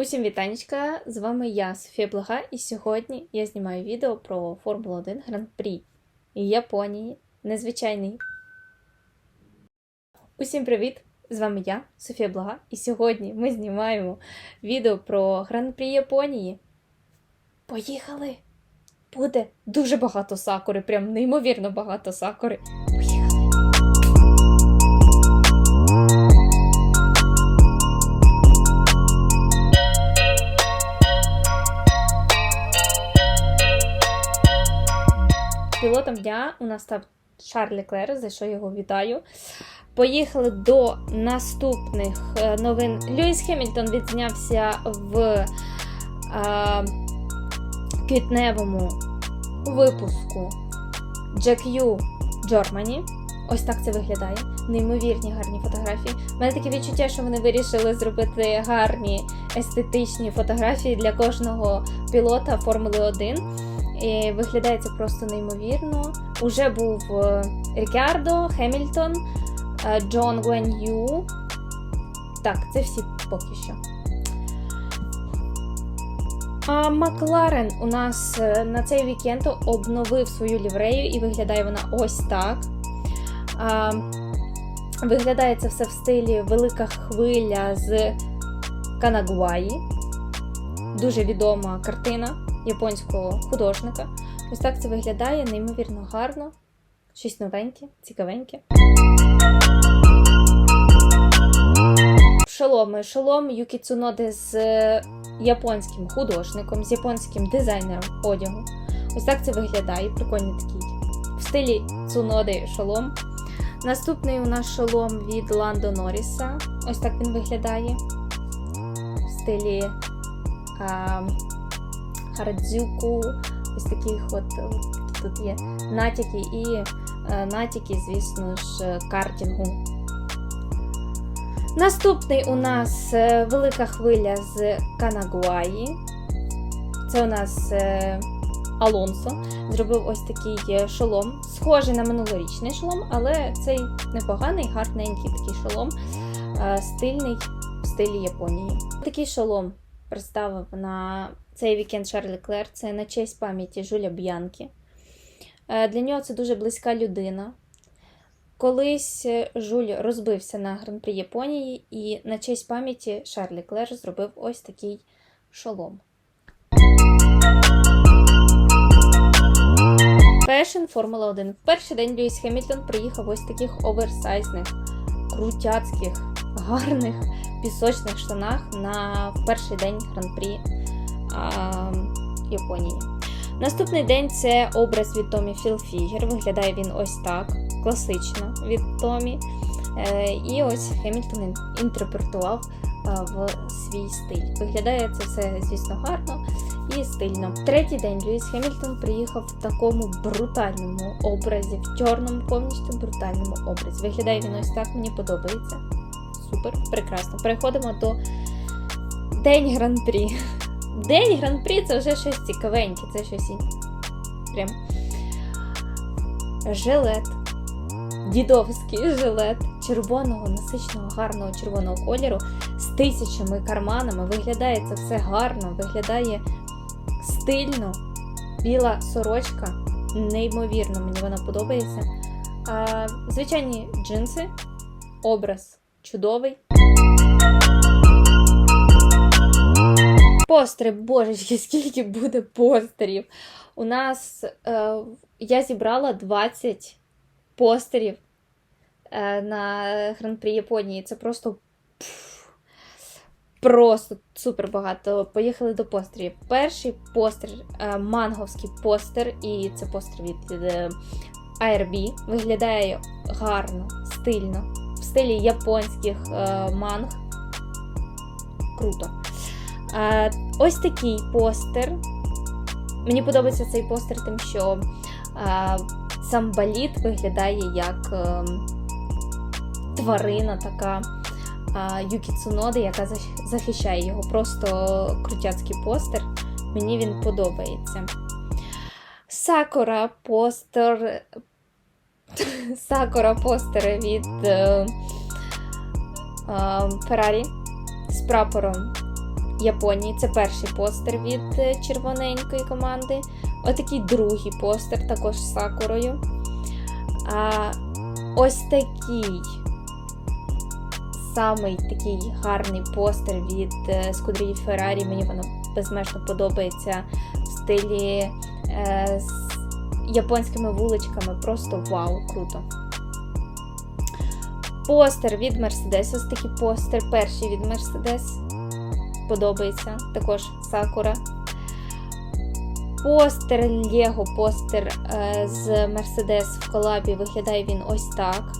Усім вітанечка! З вами я, Софія Блага, і сьогодні я знімаю відео про Формулу 1 Гран-прі Японії. Незвичайний. Усім привіт! З вами я, Софія Блага, і сьогодні ми знімаємо відео про Гран-прі Японії. Поїхали! Буде дуже багато сакури, прям неймовірно багато сакури. Пілотом дня у нас став Шарль Леклер, за що його вітаю. Поїхали до наступних е, новин. Льюіс Хемільтон відзнявся в е, квітневому випуску GQ Germany. Ось так це виглядає. Неймовірні гарні фотографії. У мене таке відчуття, що вони вирішили зробити гарні естетичні фотографії для кожного пілота Формули 1. І виглядає це просто неймовірно. Уже був е, Рікардо, Хемільтон, е, Джон Гуен Ю. Так, це всі поки що. А Макларен у нас е, на цей вікенд обновив свою ліврею і виглядає вона ось так. А, Виглядає це все в стилі Велика хвиля з Канагуаї. Дуже відома картина японського художника. Ось так це виглядає, неймовірно гарно. Щось новеньке, цікавеньке. Шоломи. Шолом Юкі Цуноди з е, японським художником, з японським дизайнером одягу. Ось так це виглядає. Прикольний такий. В стилі Цуноди шолом. Наступний у нас шолом від Ландо Норріса. Ось так він виглядає. В стилі а, Харадзюку. Ось таких от, от тут є натяки і е, натяки, звісно ж, картингу. Наступний у нас е, велика хвиля з Канагуаї. Це у нас е, Алонсо. Зробив ось такий е, шолом, схожий на минулорічний шолом, але цей непоганий, гарненький такий шолом, е, стильний в стилі Японії. Такий шолом представив на цей вікенд Шарль Клер. Це на честь пам'яті Жуля Б'янкі. Е, Для нього це дуже близька людина. Колись е, Жуль розбився на гран-прі Японії, і на честь пам'яті Шарлі Клер зробив ось такий шолом. Фешн Формула 1. В перший день Льюіс Хемільтон приїхав ось таких оверсайзних, крутяцьких, гарних пісочних штанах на перший день гран-прі Японії. Наступний день це образ від Томі Філфігер. Виглядає він ось так, класично від Томі. Е, і ось Хемільтон інтерпретував е, в свій стиль. Виглядає це все, звісно, гарно і стильно. Третій день Льюіс Хемільтон приїхав в такому брутальному образі, в чорному, повністю брутальному образі. Виглядає він ось так, мені подобається. Супер, прекрасно. Переходимо до День гран-прі. День гран-прі це вже щось цікавеньке, це щось. Прям жилет. Дідовський жилет червоного, насичного, гарного червоного кольору з тисячами карманами. Виглядає це все гарно, виглядає стильно. Біла сорочка, неймовірно, мені вона подобається. А, звичайні джинси, образ чудовий. Постери, божечки, скільки буде постерів. У нас е, я зібрала 20 постерів е, на гран-прі Японії. Це просто пф, просто супер багато. Поїхали до постерів. Перший постер е, манговський постер, і це постер від е, ARB. Виглядає гарно, стильно, в стилі японських е, манг. Круто. Е, ось такий постер. Мені подобається цей постер, тим, що е, сам баліт виглядає як е, тварина така е, Юкі Цуноди, яка захищає його. Просто крутяцький постер. Мені він подобається. Сакура постер. Сакура постери від е, е, з прапором Японії. Це перший постер від е, червоненької команди. Отакий другий постер, також з сакурою. А ось такий самий такий гарний постер від е, Скудрії Феррарі. Мені воно безмежно подобається в стилі е, з японськими вуличками. Просто вау, круто. Постер від Mercedes. Ось такий постер. Перший від Mercedes. Подобається. Також Сакура. Постер Лего постер е, з Mercedes в колабі. Виглядає він ось так.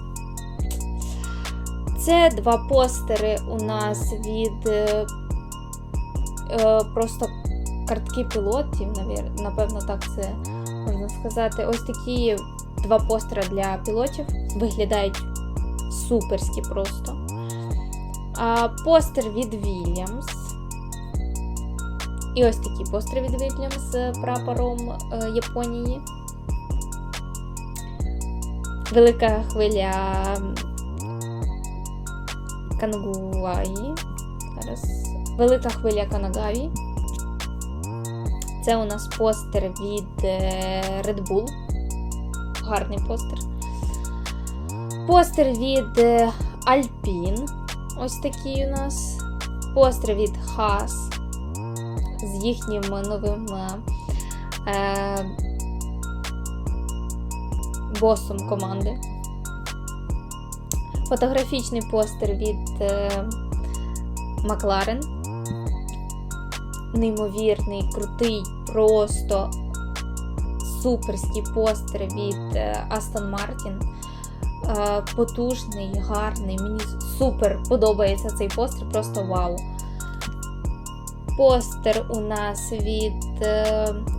Це два постери у нас від е, е, просто картки пілотів, напевно, так це можна сказати. Ось такі два постери для пілотів виглядають суперські просто. А, постер від Williams. І ось такий постер від Williams з прапором е, Японії. Велика хвиля Кангуаї. Зараз. Велика хвиля Канагаві. Це у нас постер від е, Red Bull. Гарний постер. Постер від е, Alpine. Ось такий у нас. Постер від Haas з їхнім новим е, е, босом команди. Фотографічний постер від е, Макларен. Неймовірний, крутий, просто суперський постер від е, Martin. Е, потужний, гарний. Мені супер подобається цей постер, просто вау. Постер у нас від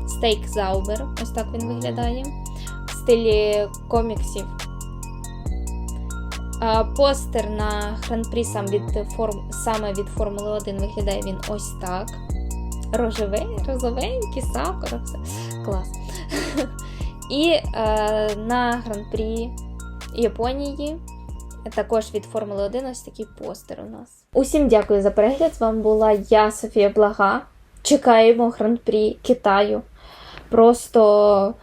Steak Zauber. Ось так він виглядає. В стилі коміксів. Постер на гран-прі сам від форм... саме від Формули 1 виглядає він ось так. Рожевий, розовенький, сакура, все. Клас. І е, на гран-прі Японії також від Формули 1 ось такий постер у нас. Усім дякую за перегляд. З вами була я, Софія Блага. Чекаємо гран-прі Китаю. Просто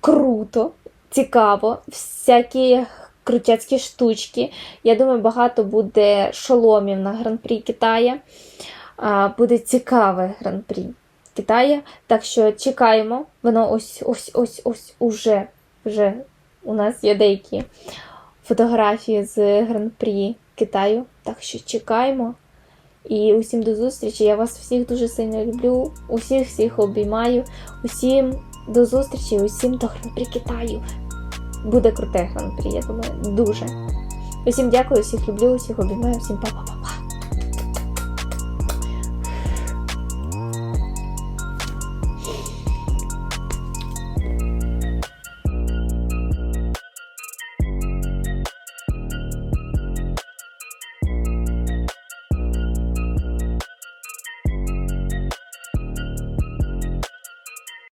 круто, цікаво. Всякі крутяцькі штучки. Я думаю, багато буде шоломів на гран-прі Китая. Буде цікаве гран-прі Китая. Так що чекаємо. Воно ось ось ось ось уже, вже у нас є деякі фотографії з гран-прі Китаю. Так що чекаємо. І усім до зустрічі. Я вас всіх дуже сильно люблю. Усіх всіх обіймаю. Усім до зустрічі, усім до гран-прі Китаю. Буде круте гран-прі, я думаю, дуже. Усім дякую, всіх люблю, усіх обіймаю, всім па-па.